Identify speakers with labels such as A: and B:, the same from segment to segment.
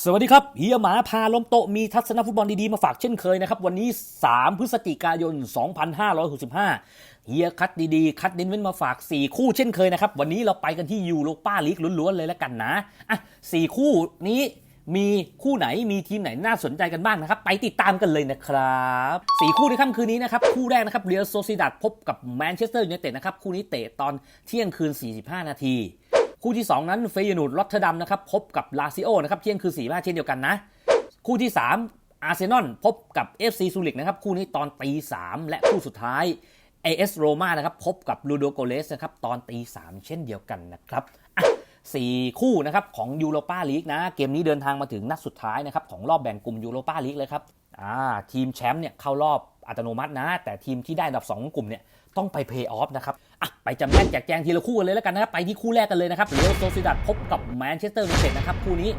A: สวัสดีครับเฮียหมาพาล้มโตมีทัศนฟุตบอลดีๆ มาฝากเช่นเคยนะครับ วันนี้ 3 พฤศจิกายน 2565 เฮียคัดดีๆ คัดเน้นเว้นมาฝาก 4 คู่เช่นเคยนะครับ วันนี้เราไปกันที่ยูโรป้าลีกล้วนๆ เลยแล้วกันนะอะ4คู่นี้มีคู่ไหนมีทีมไหนน่าสนใจกันบ้างนะครับ ไปติดตามกันเลยนะครับสี่คู่ในค่ำคืนนี้นะครับ คู่แรกนะครับเรียลโซซิดัดพบกับแมนเชสเตอร์ยูไนเต็ดนะครับคู่นี้เตะตอนเที่ยงคืน 45 นาที คู่ที่ 2 นั้นเฟยนูดรอตเทอร์ดัมนะครับพบกับลาซิโอนะครับเที่ยงคืนสี่ห้าเช่นเดียวกันนะ คู่ที่ 3 อาร์เซนอลพบกับ FC ซูริกนะครับคู่นี้ตอนตีสามและคู่สุดท้าย AS โรมานะครับพบกับลูโดโกเลสนะครับตอนตีสามเช่นเดียวกันนะครับสี่คู่นะครับของยูโรปาลีกนะ เกมนี้เดินทางมาถึงนัดสุดท้ายนะครับของรอบแบ่งกลุ่มยูโรปาลีกเลยครับอ่าทีมแชมป์เนี่ยเข้ารอบอัตโนมัตินะ แต่ทีมที่ได้อันดับ2ของกลุ่มเนี่ย ต้องไปเพย์ออฟนะครับอะไปจำแนกแจกแจงทีละคู่กันเลยแล้วกันนะครับ ไปที่คู่แรกกันเลยนะครับเรอัลโซซิดัดพบกับแมนเชสเตอร์ยูไนเต็ดนะครับ คู่นี้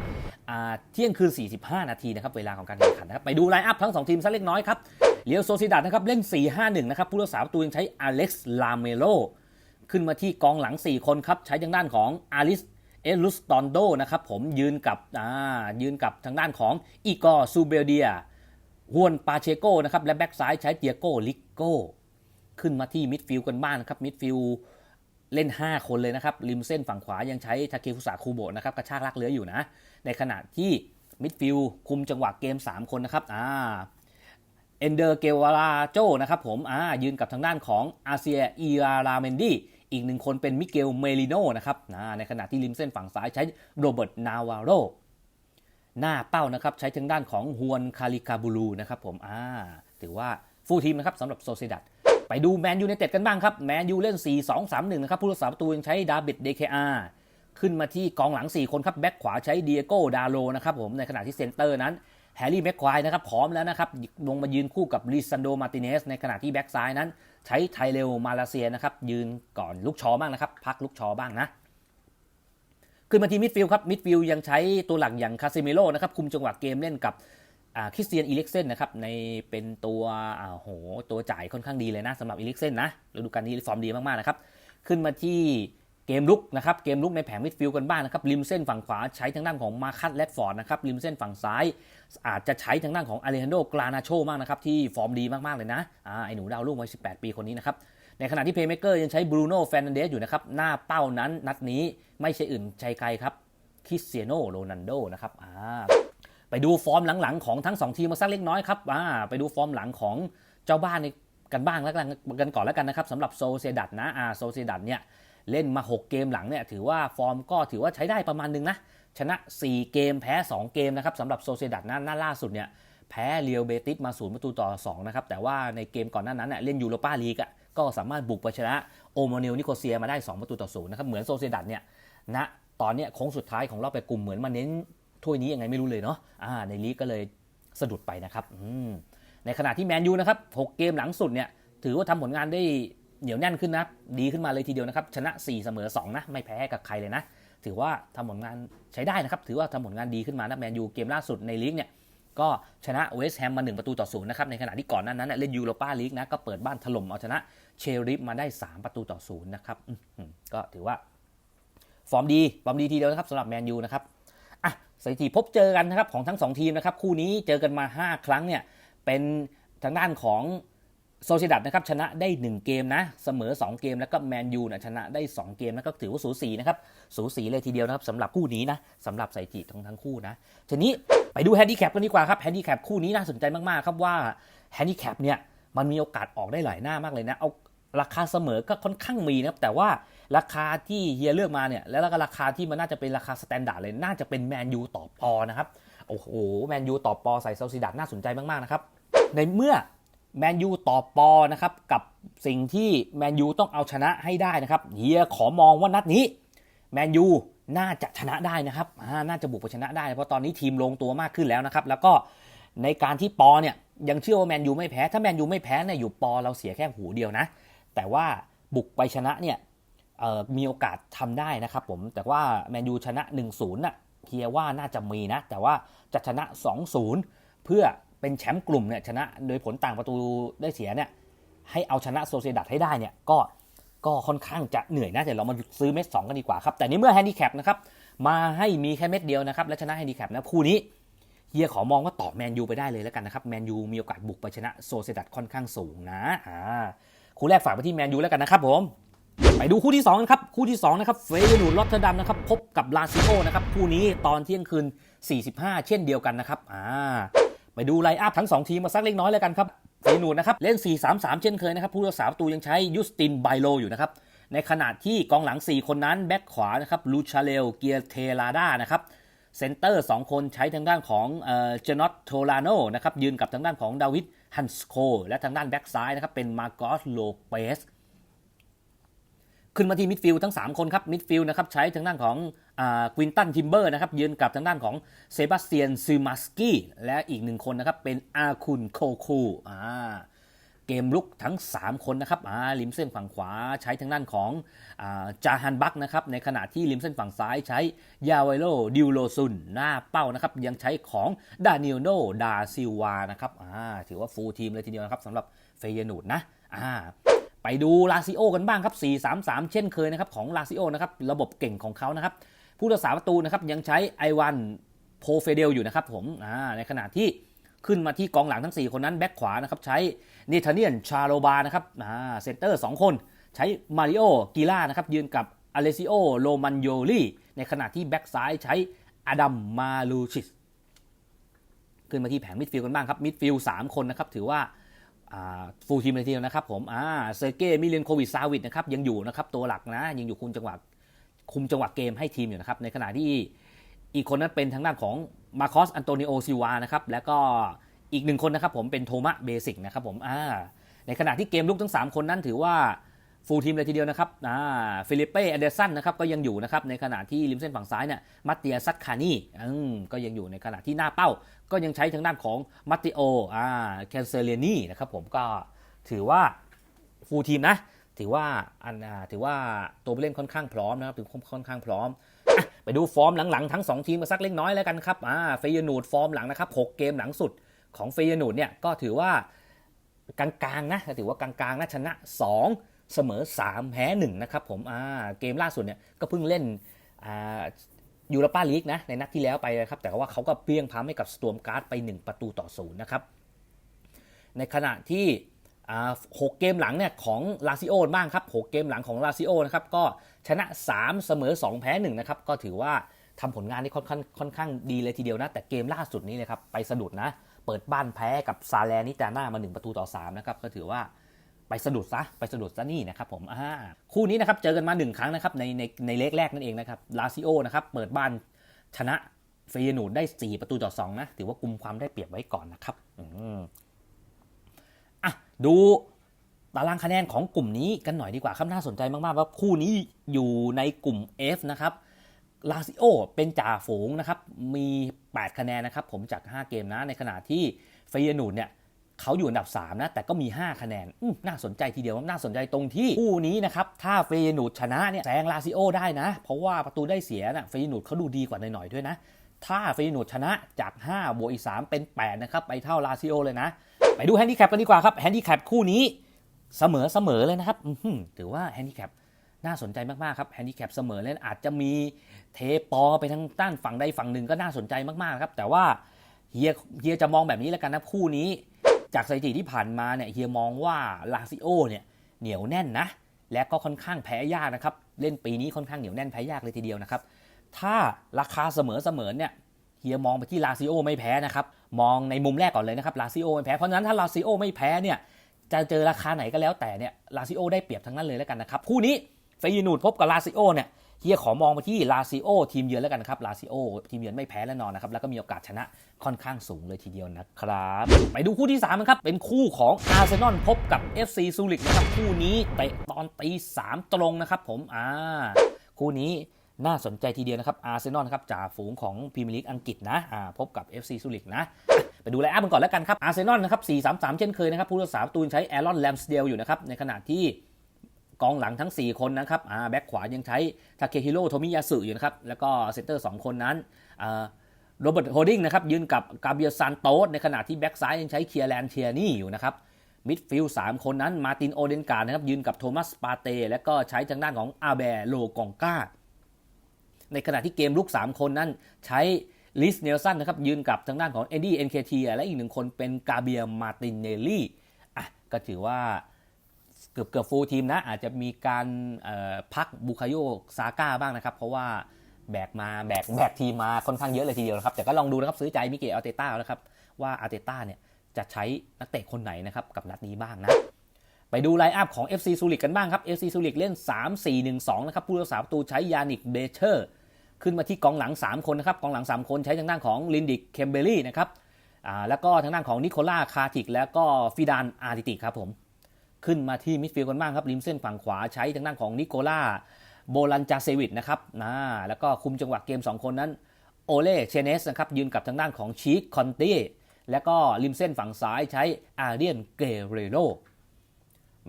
A: อ่าเที่ยงคืน 45 นาทีนะครับ เวลาของการแข่งขันนะครับ ไปดูไลน์อัพทั้ง 2 ทีมสักเล็กน้อยครับเรียวโซซิดัดนะครับเล่น 4-5-1 นะครับ ผู้รักษาประตูยังใช้อเล็กซ์ลาเมโลขึ้นมาที่กองหลัง 4 คนครับ ใช้ทางด้านของอาริสเอลุสตอนโดนะครับ ผมยืนกับอ่ายืนกับทางด้านของอีกอร์ซูเบลเดียฮวนปาเชโกนะครับ และแบ็กซ้ายใช้เตียโกลิโก ขึ้นมาที่มิดฟิลด์กันบ้างนะครับมิดฟิลด์เล่น 5 คนเลยนะครับริมเส้นฝั่งขวายังใช้ทาเคฟุสะคูโบะนะครับกระชากลากเลื้อยอยู่นะ ในขณะที่มิดฟิลด์คุมจังหวะเกม 3 คนนะครับอ่าเอนเดอร์เกวาลาโจนะครับผมอ่ายืนกับทางด้านของอาเซียอีราราเมนดีอีกหนึ่งคนเป็นมิเกลเมลิโนนะครับในขณะที่ริมเส้นฝั่งซ้ายใช้โรเบิร์ตนาวาโรหน้าเป้านะครับใช้ทางด้านของฮวนคาริกาบูลูนะครับผมอ่าถือว่าฟูลทีมนะครับสำหรับโซเซดัด ไปดูแมนยูในเต็ดกันบ้างครับ แมนยูเล่น 4 2 3 1 นะครับ ผู้รักษาประตูยังใช้ดาบิดเดเคอาขึ้นมาที่กองหลัง 4 คนครับ แบ็คขวาใช้เดียโก้ดาโลนะครับผมในขณะที่เซนเตอร์นั้นแฮร์รี่แม็กควายนะครับพร้อมแล้วนะครับลงมายืนคู่กับลิซันโดมาติเนสในขณะที่แบ็คซ้ายนั้น ใช้ไทเรลมาลาเซียนะครับยืนก่อนลูกชอบ้างนะครับ พักลูกชอบ้างนะขึ้นมาที่มิดฟิลด์ครับมิดฟิลด์ยังใช้ตัวหลักอย่างคาซิเมโลนะครับคุมจังหวะเกมเล่นกับ คริสเตียนอีเล็กเซนนะครับในเป็นตัวโหตัวจ่ายค่อนข้างดีเลยนะสำหรับอีเล็กเซนนะฤดูกาลนี้ฟอร์มดีมากๆนะครับขึ้นมาที่เกมลุกนะครับเกมลุกในแผงมิดฟิลด์กันบ้างนะครับริมเส้นฝั่งขวาใช้ทางด้านของมาคัตแรดฟอร์ดนะครับริมเส้นฝั่งซ้าย อาจจะใช้ทางด้านของอาเลฮันโดกรานาโชมากนะครับที่ฟอร์มดีมากๆเลยนะอ่าไอหนูดาวรุ่งวัย 18 ปีคนนี้นะครับในขณะที่เพย์เมเกอร์ยังใช้บรูโน่แฟนเดสอยู่นะครับหน้าเป้านั้นนัดนี้ไม่ใช่อื่นใช่ใครครับคริสเตียโนโรนัลโดนะครับอ่า ไปดูฟอร์มหลังๆของทั้ง 2 ทีมมาสักเล็กน้อยครับอ่าไปดูฟอร์มหลังของเจ้าบ้านกันบ้างแล้วกันกันก่อนแล้วกันนะครับสำหรับโซเซดัตนะอ่าโซเซดัตเนี่ยเล่นมา 6 เกมหลังเนี่ยถือว่าฟอร์มก็ถือว่าใช้ได้ประมาณนึงนะชนะ 4 เกมแพ้ 2 เกมนะครับสำหรับโซเซดัตนะหน้าล่าสุดเนี่ยแพ้เรียวเบติสมา0ประตูต่อ 2 นะครับ แต่ว่าในเกมก่อนหน้านั้นเน่ยเล่นยูโรปาลีกอะก็สามารถบุกไปชนะโอโมเนลนิโคเซียมาได้ 2 ประตูต่อ0นย์นะครับ เหมือนโซเซดัตเนี่ยณตอนเนี้ยโค้งสุดท้ายของรอบไปกลุ่มเหมือนมาเน้น ถ้วยนี้ยังไงไม่รู้เลยเนาะอ่าในลีกก็เลยสะดุดไปนะครับอืมในขณะที่แมนยูนะครับ6เกมหลังสุดเนี่ยถือว่าทำผลงานได้เหนียวแน่นขึ้นนะดีขึ้นมาเลยทีเดียวนะครับ ชนะ 4 เสมอ 2 นะ ไม่แพ้กับใครเลยนะ ถือว่าทำผลงานใช้ได้นะครับ ถือว่าทำผลงานดีขึ้นมานะแมนยูเกมล่าสุดในลีกเนี่ยก็ชนะเวสต์แฮมมา 1 ประตูต่อศูนย์นะครับ ในขณะที่ก่อนนั้นนั้นนะเล่นยูโรปาลีกนะ ก็เปิดบ้านถล่มเอาชนะเชริฟมาได้ 3 ประตูต่อศูนย์นะครับก็ถือว่า ฟอร์มดีฟอร์มดีทีเดียวนะครับสำหรับแมนยูนะครับ สถิติพบเจอกันนะครับของทั้ง 2 ทีมนะครับคู่นี้เจอกันมา 5 ครั้งเนี่ยเป็นทางด้านของโซเชดัตนะครับชนะได้ 1 เกมนะเสมอ 2 เกมแล้วก็แมนยูนะชนะได้ 2 เกมนะก็ถือว่าสูสีนะครับสูสีเลยทีเดียวนะครับสำหรับคู่นี้นะสำหรับสถิติทั้งทั้งคู่นะทีนี้ไปดูแฮนดิแคปกันดีกว่าครับแฮนดิแคปคู่นี้น่าสนใจมากๆครับว่าแฮนดิแคปเนี่ยมันมีโอกาสออกได้หลายหน้ามากเลยนะเอา ราคาเสมอก็ค่อนข้างมีนะครับแต่ว่าราคาที่เฮียเลือกมาเนี่ยแล้วก็ราคาที่มันน่าจะเป็นราคาสแตนดาร์ดเลยน่าจะเป็นแมนยูต่อปอนะครับโอ้โหแมนยูต่อปอใส่เซลซิดัดน่าสนใจมากๆนะครับในเมื่อแมนยูต่อปอนะครับกับสิ่งที่แมนยูต้องเอาชนะให้ได้นะครับเฮียขอมองว่านัดนี้แมนยูน่าจะชนะได้นะครับน่าจะบุกไปชนะได้เพราะตอนนี้ทีมลงตัวมากขึ้นแล้วนะครับแล้วก็ในการที่ปอเนี่ยยังเชื่อว่าแมนยูไม่แพ้ ถ้าแมนยูไม่แพ้เนี่ยอยู่ปอเราเสียแค่หูเดียวนะ แต่ว่าบุกไปชนะเนี่ยมีโอกาสทำได้นะครับผมแต่ว่าแมนยูชนะ 1-0น่ะเฮียว่าน่าจะมีนะ แต่ว่าจะชนะ 2-0 เพื่อเป็นแชมป์กลุ่มเนี่ยชนะโดยผลต่างประตูได้เสียเนี่ยให้เอาชนะโซเซดัตให้ได้เนี่ยก็ก็ค่อนข้างจะเหนื่อยนะเดี๋ยวเรามาซื้อเม็ดสองกันดีกว่าครับแต่ในเมื่อแฮนดิแคปนะครับมาให้มีแค่เม็ดเดียวนะครับและชนะแฮนดิแคปนะคู่นี้เฮียขอมองว่าต่อแมนยูไปได้เลยแล้วกันนะครับแมนยูมีโอกาสบุกไปชนะโซเซดัดค่อนข้างสูงนะอ่า คู่แรกฝากไปที่แมนยูแล้วกันนะครับผมไปดูคู่ที่2กันครับคู่ที่2นะครับเฟยนูลอตเทอร์ดัมนะครับพบกับลาซิโอนะครับคู่นี้ตอนเที่ยงคืน 45 เช่นเดียวกันนะครับอ่าไปดูไลน์อัพทั้ง 2 ทีมมาสักเล็กน้อยแล้วกันครับเฟยนูดนะครับเล่น 4-3-3 เช่นเคยนะครับผู้รักษาประตูยังใช้ยูสตินไบโลอยู่นะครับในขณะที่กองหลัง 4 คนนั้นแบ็คขวานะครับลูชาเลลเกียเทลาด้านะครับ เซนเตอร์2คนใช้ทางด้านของเจนอตโทลาโนนะครับยืนกับทางด้านของดาวิดฮันสโคและทางด้านแบ็กซ้ายนะครับเป็นมาโกสโลเปสขึ้นมาที่มิดฟิลด์ทั้ง 3 คนครับมิดฟิลด์นะครับใช้ทางด้านของกวินตันทิมเบอร์นะครับยืนกับทางด้านของเซบาสเตียนซูมาสกี้และอีกหนึ่งคนนะครับเป็นอาคุนโคคูอ่า มลุกทั้ง 3 คนนะครับอ่าริมเส้นฝั่งขวาใช้ทางด้านของอาจาฮันบักนะครับในขณะที่ริมเส้นฝั่งซ้ายใช้ยาไวโลดิวโลซุนหน้าเป้านะครับยังใช้ของดานิโลโนดาซิวานะครับอ่าถือว่าฟูลทีมเลยทีเดียวนะครับสำหรับเฟยนูดนะอ่าไปดูลาซิโอกันบ้างครับ 4-3-3 เช่นเคยนะครับของลาซิโอนะครับระบบเก่งของเขานะครับผู้รักษาประตูนะครับยังใช้ไอวันโพเฟเดลอยู่นะครับผมอ่าในขณะที่ ขึ้นมาที่กองหลังทั้ง 4 คนนั้นแบ็คขวานะครับใช้เนธาเนียนชาโลบานะครับอ่าเซนเตอร์ 2 คนใช้มาริโอกีล่านะครับยืนกับอเลซิโอโรมันโยลีในขณะที่แบ็กซ้ายใช้อดัมมาลูชิสขึ้นมาที่แผงมิดฟิลด์กันบ้างครับมิดฟิลด์สามคนนะครับถือว่าฟูลทีมเลยทีเดียวนะครับผมอ่าเซอร์เก้มิเลนโควิดซาวิดนะครับยังอยู่นะครับตัวหลักนะยังอยู่คุมจังหวะคุมจังหวะเกมให้ทีมอยู่นะครับในขณะที่ อีกคนนั้นเป็นทางด้านของมาคอสอันโตนิโอซิวานะครับแล้วก็อีกหนึ่งคนนะครับผมเป็นโทมะเบสิกนะครับผมอ่าในขณะที่เกมลุกทั้ง 3 คนนั้นถือว่าฟูลทีมเลยทีเดียวนะครับอ่าฟิลิปเป้แอนเดร์สันนะครับก็ยังอยู่นะครับในขณะที่ริมเส้นฝั่งซ้ายเนี่ยมัตเตียซัตคานีอืมก็ยังอยู่ในขณะที่หน้าเป้า ก็ยังใช้ทางด้านของมัตติโออ่าแคนเซเลนีนะครับผมก็ถือว่าฟูลทีมนะถือว่าอันถือว่าตัวผู้เล่นค่อนข้างพร้อมนะครับถือค่อนข้างพร้อมอะ ไปดูฟอร์มหลังๆทั้ง 2 ทีมมาสักเล็กน้อยแล้วกันครับอ่าเฟยนูดฟอร์มหลังนะครับ6เกมหลังสุดของเฟยนูดเนี่ยก็ถือว่ากลางๆนะถือว่ากลางๆนะชนะ 2 เสมอ 3 แพ้1นะครับผมอ่าเกมล่าสุดเนี่ยก็เพิ่งเล่นอ่ายูโรปาลีกนะในนัดที่แล้วไปนะครับแต่ว่าเขาก็เพียงพามให้กับสต o มการ์ดไป 1 ประตูต่อศูนย์นะครับในขณะที่ หกเกมหลังเนี่ยของลาซิโอบ้างครับหกเกมหลังของลาซิโอนะครับก็ชนะ 3 เสมอ 2 แพ้1นะครับก็ถือว่าทำผลงานได้ค่อนข้างค่อนข้างดีเลยทีเดียวนะ แต่เกมล่าสุดนี้เลยครับไปสะดุดนะ เปิดบ้านแพ้กับซาแลนิจาน่ามา 1 ประตูต่อ3นะครับก็ถือว่าไปสะดุดซะไปสะดุดซะนี่นะครับผมอ่าคู่นี้นะครับเจอกันมา 1 ครั้งนะครับในในในเลกแรกนั่นเองนะครับลาซิโอนะครับเปิดบ้านชนะเฟยนูดได้ 4 ประตูต่อ2นะถือว่ากุมความได้เปรียบไว้ก่อนนะครับอื ดูตารางคะแนนของกลุ่มนี้กันหน่อยดีกว่าครับน่าสนใจมากๆว่าคู่นี้อยู่ในกลุ่ม F นะครับลาซิโอเป็นจ่าฝูงนะครับ มี 8 คะแนนนะครับผมจาก 5 เกมนะ ในขณะที่เฟยนูดเนี่ยเขาอยู่อันดับ 3 นะ แต่ก็มี 5 คะแนนน่าสนใจทีเดียวน่าสนใจตรงที่คู่นี้นะครับ ถ้าเฟยนูดชนะเนี่ยแซงลาซิโอได้นะ เพราะว่าประตูได้เสียนะเฟยนูดเขาดูดีกว่าหน่อยๆด้วยนะ ถ้าเฟยนูดชนะจาก5บวกอีก3เป็น 8 นะครับ ไปเท่าลาซิโอเลยนะ ไปดูแฮนดิแคปกันดีกว่าครับแฮนดิแคปคู่นี้เสมอเสมอเลยนะครับถือว่าแฮนดิแคปน่าสนใจมากๆครับแฮนดิแคปเสมอเลยอาจจะมีเทปอไปทางด้านฝั่งใดฝั่งหนึ่งก็น่าสนใจมากๆครับ แต่ว่าเฮียเฮียจะมองแบบนี้แล้วกันนะคู่นี้ จากสถิติที่ผ่านมาเนี่ยเฮียมองว่าลาซิโอเนี่ยเหนียวแน่นนะ และก็ค่อนข้างแพ้ยากนะครับ เล่นปีนี้ค่อนข้างเหนียวแน่นแพ้ยากเลยทีเดียวนะครับ ถ้าราคาเสมอเสมอเนี่ย เฮียมองไปที่ลาซิโอไม่แพ้นะครับมองในมุมแรกก่อนเลยนะครับลาซิโอไม่แพ้เพราะฉะนั้นถ้าลาซิโอไม่แพ้เนี่ยจะเจอราคาไหนก็แล้วแต่เนี่ยลาซิโอได้เปรียบทั้งนั้นเลยแล้วกันนะครับคู่นี้เฟยนูดพบกับลาซิโอเนี่ยเฮียขอมองไปที่ลาซิโอทีมเยือนแล้วกันนะครับลาซิโอทีมเยือนไม่แพ้แน่นอนนะครับแล้วก็มีโอกาสชนะค่อนข้างสูงเลยทีเดียวนะครับไปดูคู่ที่3นะครับเป็นคู่ของอาร์เซนอลพบกับ FC ซูริกนะครับคู่นี้เตะตอนตีสามตรงนะครับผมอ่าคู่นี้ น่าสนใจทีเดียวนะครับอาร์เซนอลครับจ่าฝูงของพรีเมียร์ลีกอังกฤษนะพบกับ FC ซูริกนะไปดูไลน์อัพกันก่อนแล้วกันครับอาร์เซนอลนะครับ 4-3-3 เช่นเคยนะครับผู้รักษาประตูใช้แอรอนแลมสเดลอยู่นะครับในขณะที่กองหลังทั้ง 4 คนนะครับอ่าแบ็คขวายังใช้ทาเคฮิโร่โทมิยาสึอยู่นะครับแล้วก็เซนเตอร์ 2 คนนั้นโรเบิร์ตโฮดิงนะครับยืนกับกาเบียซานโตสในขณะที่แบ็คซ้ายยังใช้เคียร์แลนเทียนี่อยู่นะครับมิดฟิลด์3คนนั้นมาตินโอเดนการ์นะครับยืนกับโทมัสปาเต้และก็ใช้ทางด้านของอาเบโลกองกา ในขณะที่เกมลุก 3 คนนั้นใช้ลิสเนลสันนะครับ ยืนกับทางด้านของเอ็ดดี้เอ็นเคทีและอีกหนึ่งคนเป็นกาเบียมาตินเนลลี่อะก็ถือว่าเกือบเกือบฟูลทีมนะ อาจจะมีการพักบุคาโยซาก้าบ้างนะครับ เพราะว่าแบกมาแบกแบกทีมมาค่อนข้างเยอะเลยทีเดียวนะครับ แต่ก็ลองดูนะครับซื้อใจมิเกลอาเตต้าแล้วครับ ว่าอาเตต้าเนี่ยจะใช้นักเตะคนไหนนะครับกับนัดนี้บ้างนะ ไปดูไลน์อัพของ FC ซูริกกันบ้างครับ FC ซูริกเล่น 3-4-1-2 นะครับ ผู้รักษาประตูใช้ยานิกเบเชอร์ ขึ้นมาที่กองหลัง 3 คนนะครับ กองหลัง 3 คนใช้ทางด้านของลินดิกเคมเบรี่นะครับอ่าแล้วก็ทางด้านของนิโคล่าคาติก แล้วก็ฟิดานอาร์ติติครับผม ขึ้นมาที่มิดฟิลด์กันบ้างครับริมเส้นฝั่งขวาใช้ทางด้านของนิโคล่าโบลันจาเซวิตนะครับนะแล้วก็คุมจังหวะเกม 2 คนนั้นโอเล่เชเนสนะครับยืนกับทางด้านของชีคคอนตีแล้วก็ริมเส้นฝั่งซ้ายใช้อาเรียนเกเรโร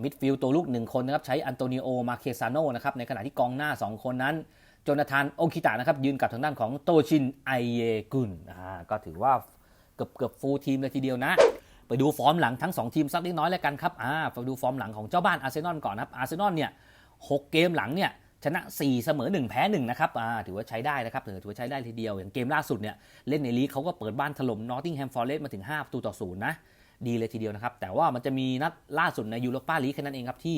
A: มิดฟิลด์ตัวลูกหนึ่งคนนะครับใช้อันโตนิโอมาเคซาโนนะครับในขณะที่กองหน้า 2 คนนั้นโจนาธานโอคิตะนะครับยืนกับทางด้านของโตชินไอเยกุนอ่าก็ถือว่าเกือบเกือบฟูลทีมเลยทีเดียวนะ ไปดูฟอร์มหลังทั้ง 2 ทีมสักเล็กน้อยแล้วกันครับอ่าไปดูฟอร์มหลังของเจ้าบ้านอาร์เซนอลก่อนนะครับอาร์เซนอลเนี่ยหกเกมหลังเนี่ยชนะ 4 เสมอ 1 แพ้1นะครับอ่าถือว่าใช้ได้นะครับถือว่าใช้ได้ทีเดียว อย่างเกมล่าสุดเนี่ยเล่นในลีกเขาก็เปิดบ้านถล่มนอตติงแฮมฟอร์เรสต์มาถึง5ประตูต่อศูนย์นะ ดีเลยทีเดียวนะครับ แต่ว่ามันจะมีนัดล่าสุดในยูโรปาลีกแค่นั้นเองครับที่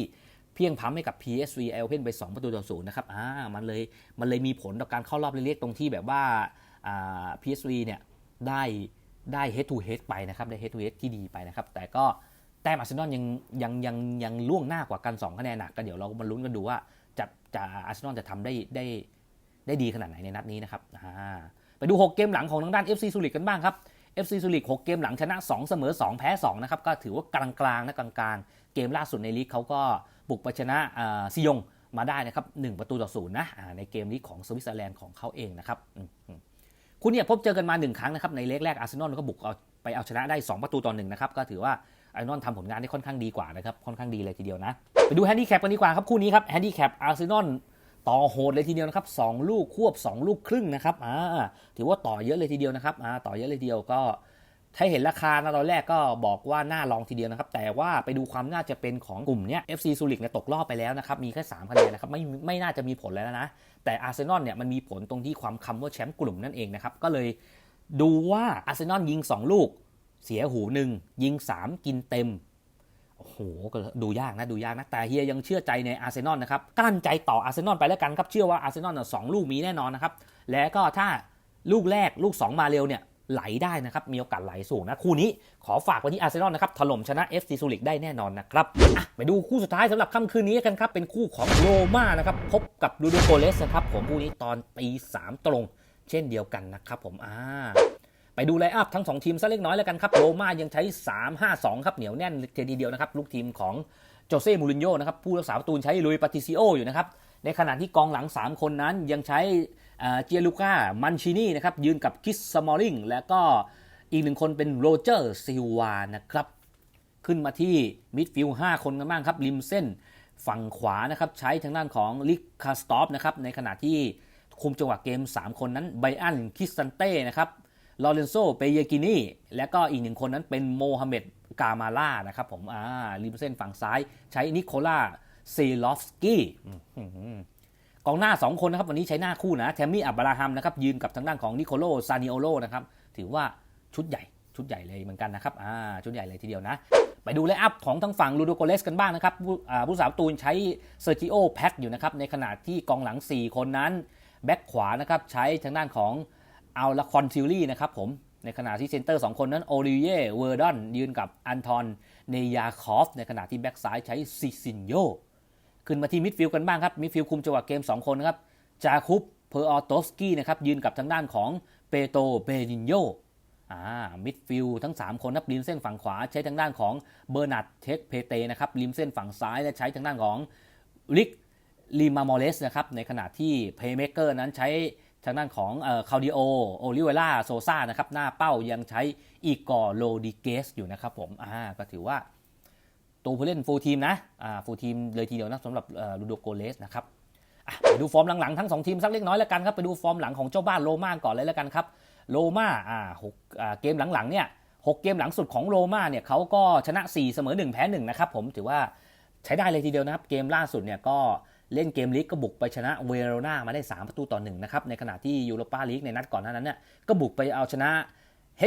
A: เพียงพ้ำให้กับ PSV เอลเพนไป 2 ประตูต่อศูนย์นะครับอ่ามันเลยมันเลยมีผลต่อการเข้ารอบเล็กๆตรงที่แบบว่าอ่า PSV เนี่ยได้ได้ head to head ไปนะครับได้ head to head ที่ดีไปนะครับ แต่ก็แต้มอาร์เซนอลยังยังยังยังล่วงหน้ากว่ากัน 2 คะแนนหนักก็เดี๋ยวเรามาลุ้นกันดูว่าจะจะอาร์เซนอลจะทำได้ได้ได้ดีขนาดไหนในนัดนี้นะครับอ่าไปดู 6 เกมหลังของทางด้าน FC ซูริกกันบ้างครับ FC ซูริก6เกมหลังชนะ 2 เสมอ 2 แพ้ 2 นะครับ ก็ถือว่ากลางๆนะกลางๆ เกมล่าสุดในลีกเขาก็บุกไปชนะซิยงมาได้นะครับ 1 ประตูต่อศูนย์นะในเกมนี้ของสวิตเซอร์แลนด์ของเขาเองนะครับคุณเนี่ยพบเจอกันมา 1 ครั้งนะครับในเลกแรกอาร์เซนอลก็บุกเอาไปเอาชนะได้ 2 ประตูต่อหนึ่งนะครับก็ถือว่าอาร์เซนอลทำผลงานได้ค่อนข้างดีกว่านะครับค่อนข้างดีเลยทีเดียวนะไปดูแฮนดี้แคปกันดีกว่าครับคู่นี้ครับแฮนดี้แคปอาร์เซนอล ต่อโหดเลยทีเดียวนะครับสองลูกควบ 2 ลูกครึ่งนะครับอ่าถือว่าต่อเยอะเลยทีเดียวนะครับอ่าต่อเยอะเลยทีเดียวก็ถ้าเห็นราคานะตอนแรกก็บอกว่าน่าลองทีเดียวนะครับ แต่ว่าไปดูความน่าจะเป็นของกลุ่มเนี้ย FC ซูริกเนี่ยตกรอบไปแล้วนะครับ มีแค่3คะแนนนะครับไม่ไม่น่าจะมีผลแล้วนะ แต่อาร์เซนอลเนี่ยมันมีผลตรงที่ความคำว่าแชมป์กลุ่มนั่นเองนะครับ ก็เลยดูว่าอาร์เซนอลยิง 2 ลูก เสียหูหนึ่งยิง 3 กินเต็ม หดูยากนะดูยากนะแต่เฮียยังเชื่อใจในอาร์เซนอลนะครับกลั้นใจต่ออาร์เซนอลไปแล้วกันครับเชื่อว่าอาร์เซนอลสองลูกมีแน่นอนนะครับแล้วก็ถ้าลูกแรกลูก 2 มาเร็วเนี่ยไหลได้นะครับ มีโอกาสไหลสูงนะ คู่นี้ขอฝากไว้ที่อาร์เซนอลนะครับ ถล่มชนะ FC ซูริกได้แน่นอนนะครับไปดูคู่สุดท้ายสำหรับค่ำคืนนี้กันครับ เป็นคู่ของโรม่านะครับ พบกับดูดูโกเลสนะครับ ผมคู่นี้ตอนตีสามตรง เช่นเดียวกันนะครับผมอ่า ไปดูไลอัพทั้ง 2 ทีมซะเล็กน้อยแล้วกันครับโรม่ายังใช้ 3-5-2 ครับเหนียวแน่นเทีเดียวนะครับลูกทีมของโจเซ่มูรินโญ่นะครับผู้รักษาประตูใช้ลุยปาติซิโออยู่นะครับในขณะที่กองหลัง 3 คนนั้นยังใช้เจียลูก้ามันชินีนะครับยืนกับคิสสมอลลิงและก็อีกหนึ่งคนเป็นโรเจอร์ซิวานะครับขึ้นมาที่มิดฟิลด์5คนกันบ้างครับริมเส้นฝั่งขวานะครับใช้ทางด้านของลิกคาสตอฟนะครับในขณะที่คุมจังหวะเกม 3 คนนั้นไบอันคิสซันเต้นะครับ ลอเรนโซ เปเยกินีและก็อีกหนึ่งคนนั้นเป็นโมฮัมเหม็ดกามาล่านะครับผมอ่าริมเส้นฝั่งซ้ายใช้นิโคล่าเซลอฟสกี้กองหน้า 2 คนนะครับวันนี้ใช้หน้าคู่นะแทมมี่อับบราฮัมนะครับยืนกับทางด้านของนิโคโลซานิโอโลนะครับถือว่าชุดใหญ่ชุดใหญ่เลยเหมือนกันนะครับอ่าชุดใหญ่เลยทีเดียวนะ ไปดูไลอัพของทางฝั่งลูโดโกเลสกันบ้างนะครับผู้อ่าผู้สาวตูนใช้เซอร์จิโอแพ็กอยู่นะครับในขณะที่กองหลัง 4 คนนั้น แบ็คขวานะครับใช้ทางด้านของ เอาละคอนซิลลี่นะครับผม ในขณะที่เซนเตอร์ 2 คนนั้นโอลิเย่เวอร์ดอนยืนกับอันทอนเนยาคอฟ ในขณะที่แบ็กซ้ายใช้ซิซินโยขึ้นมาที่มิดฟิลด์กันบ้างครับ มิดฟิลด์คุมจังหวะเกม 2 คนนะครับ จาคุปเพอร์ออโตสกี้นะครับยืนกับทางด้านของเปโตเบรินโยอ่ามิดฟิลด์ทั้ง 3 คนครับริมเส้นฝั่งขวาใช้ทางด้านของเบอร์นัดเทคเพเตนะครับริมเส้นฝั่งซ้ายและใช้ทางด้านของลิกลีมามอเลสนะครับในขณะที่เพย์เมเกอร์นั้นใช้ ทางด้านของคาดิโอโอลิเวล่าโซซานะครับหน้าเป้ายังใช้อีกอร์โลดิเกสอยู่นะครับผมอ่าก็ถือว่าตัวผู้เล่นฟูลทีมนะอ่าฟูลทีมเลยทีเดียวนะสำหรับลูโดโกเลสนะครับไปดูฟอร์มหลังๆทั้ง 2 ทีมสักเล็กน้อยแล้วกันครับไปดูฟอร์มหลังของเจ้าบ้านโรม่าก่อนเลยแล้วกันครับโรม่าอ่าหกอ่าเกมหลังๆเนี่ยหกเกมหลังสุดของโรม่าเนี่ยเขาก็ชนะ 4 เสมอ 1 แพ้1นะครับผมถือว่าใช้ได้เลยทีเดียวนะครับเกมล่าสุดเนี่ยก็ เล่นเกมลีกก็บุกไปชนะเวโรนามาได้ 3 ประตูต่อหนึ่งนะครับในขณะที่ยูโรปาลีกในนัดก่อนหน้านั้นเนี่ยก็บุกไปเอาชนะ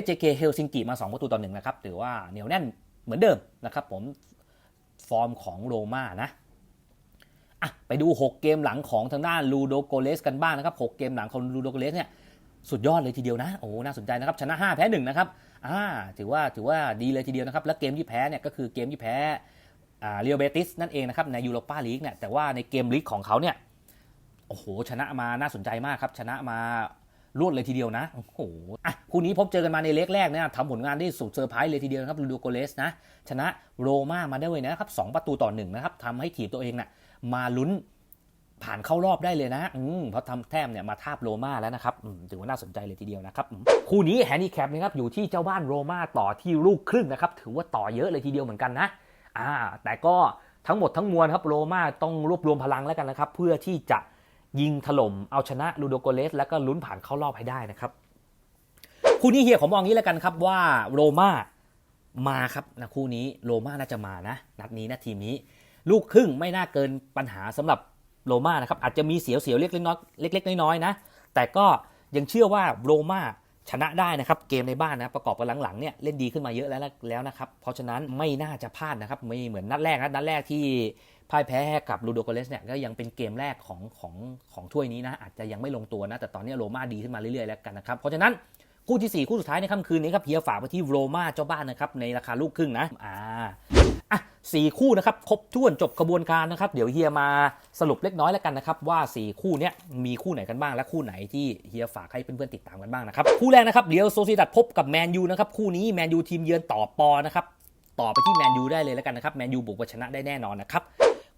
A: HJK เฮลซิงกิมา 2 ประตูต่อหนึ่งนะครับถือว่าเหนียวแน่นเหมือนเดิมนะครับผมฟอร์มของโรม่านะอะไปดู 6 เกมหลังของทางด้านลูโดโกเลสกันบ้างนะครับ 6 เกมหลังของลูโดโกเลสเนี่ยสุดยอดเลยทีเดียวนะ โอ้ น่าสนใจนะครับ ชนะ 5 แพ้ 1 นะครับ อ่า ถือว่า ถือว่าดีเลยทีเดียวนะครับ และเกมที่แพ้เนี่ยก็คือเกมที่แพ้ เรียวเบติสนั่นเองนะครับในยูโรปาลีกเนี่ยแต่ว่าในเกมลีกของเขาเนี่ยโอ้โหชนะมาน่าสนใจมากครับ ชนะมารวดเลยทีเดียวนะโอ้โหอะคู่นี้พบเจอกันมาในเล็กแรกเนี่ยทำผลงานได้สุดเซอร์ไพรส์เลยทีเดียวนะครับลูโดโกเลสนะชนะโรม่ามาได้เลยนะครับสองประตูต่อหนึ่งนะครับทำให้ทีมตัวเองน่ะมาลุ้นผ่านเข้ารอบได้เลยนะอืมเพราะทำแต้มเนี่ยมาทาบโรม่าแล้วนะครับถือว่าน่าสนใจเลยทีเดียวนะครับ คู่นี้แฮนดี้แคปนะครับอยู่ที่เจ้าบ้านโรม่าต่อที่ลูกครึ่งนะครับถือว่าต่อเยอะเลยทีเดียวเหมือนกันนะ อ่าแต่ก็ทั้งหมดทั้งมวลครับโรม่าต้องรวบรวมพลังแล้วกันนะครับ เพื่อที่จะยิงถล่มเอาชนะลูโดโกเลส แล้วก็ลุ้นผ่านเข้ารอบให้ได้นะครับคู่นี้เฮียผมมองงี้แล้วกันครับว่าโรม่ามาครับนะคู่นี้โรม่าน่าจะมานะ นัดนี้นะทีมนี้ ลูกครึ่งไม่น่าเกินปัญหาสำหรับโรม่านะครับอาจจะมีเสียวๆเล็กๆน้อยๆเล็กๆน้อยๆนะแต่ก็ยังเชื่อว่าโรม่า ชนะได้นะครับเกมในบ้านนะประกอบกับหลังๆเนี่ยเล่นดีขึ้นมาเยอะแล้วแล้วนะครับ เพราะฉะนั้นไม่น่าจะพลาดนะครับไม่เหมือนนัดแรกนะนัดแรกที่พ่ายแพ้กับลูโดโกเลสเนี่ยก็ยังเป็นเกมแรกของของของถ้วยนี้นะอาจจะยังไม่ลงตัวนะแต่ตอนนี้โรม่าดีขึ้นมาเรื่อยๆแล้วกันนะครับเพราะฉะนั้นคู่ที่ 4 คู่สุดท้ายในค่ำคืนนี้ครับเฮียฝากไปที่โรม่าเจ้าบ้านนะครับในราคาลูกครึ่งนะอ่า อะสี่คู่นะครับครบถ้วนจบกระบวนการนะครับ เดี๋ยวเฮียมาสรุปเล็กน้อยแล้วกันนะครับ ว่า 4 คู่เนี้ยมีคู่ไหนกันบ้างและคู่ไหนที่เฮียฝากให้เพื่อนๆติดตามกันบ้างนะครับ คู่แรกนะครับเดี๋ยวโซซิดัดพบกับแมนยูนะครับคู่นี้แมนยูทีมเยือนต่อปอนะครับต่อไปที่แมนยูได้เลยแล้วกันนะครับแมนยูบุกชนะได้แน่นอนนะครับ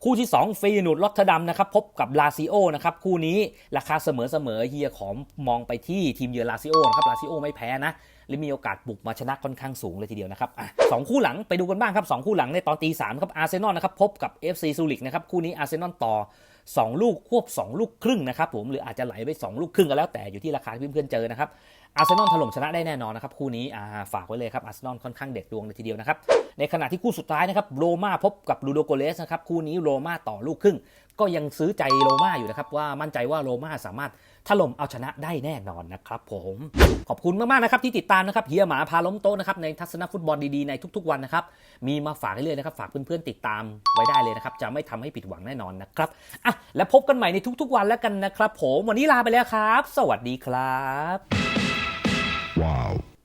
A: คู่ที่ 2ฟรีนูดลอตเทอร์ดัมนะครับพบกับลาซิโอนะครับคู่นี้ราคาเสมอเสมอๆเฮียขอมองไปที่ทีมเยือนลาซิโอนะครับลาซิโอไม่แพ้นะ และมีโอกาสบุกมาชนะค่อนข้างสูงเลยทีเดียวนะครับอะสองคู่หลังไปดูกันบ้างครับสองคู่หลังในตอนตีสามครับอาร์เซนอลนะครับพบกับ FC ซูริกนะครับคู่นี้อาร์เซนอลต่อ 2 ลูกควบ 2 ลูกครึ่งนะครับผมหรืออาจจะไหลไป 2 ลูกครึ่งก็แล้วแต่อยู่ที่ราคาที่เพื่อนๆเจอนะครับอาร์เซนอลถล่มชนะได้แน่นอนนะครับคู่นี้าฝากไว้เลยครับอาร์เซนอลค่อนข้างเด็ดดวงเลยทีเดียวนะครับในขณะที่คู่สุดท้ายนะครับโรม่าพบกับลูโดโกเลสนะครับคู่นี้โรม่าต่อลูกครึ่งก็ยังซื้อใจโรม่าอยู่นะครับว่ามั่นใจว่าโรม่าสามารถถล่มเอาชนะได้แน่นอนนะครับผมขอบคุณมากๆนะครับที่ติดตามนะครับเฮียหมาพาล้มโต๊ะนะครับในทัศนฟุตบอลดีๆในทุกๆวันนะครับมีมาฝากให้เลยๆนะครับฝากเพื่อนๆติดตามไว้ได้เลยนะครับจะไม่ทำให้ผิดหวังแน่นอนนะครับอะและพบกันใหม่ในทุกๆวันแล้วกันนะครับผมวันนี้ลาไปแล้วครับ สวัสดีครับ
B: Wow.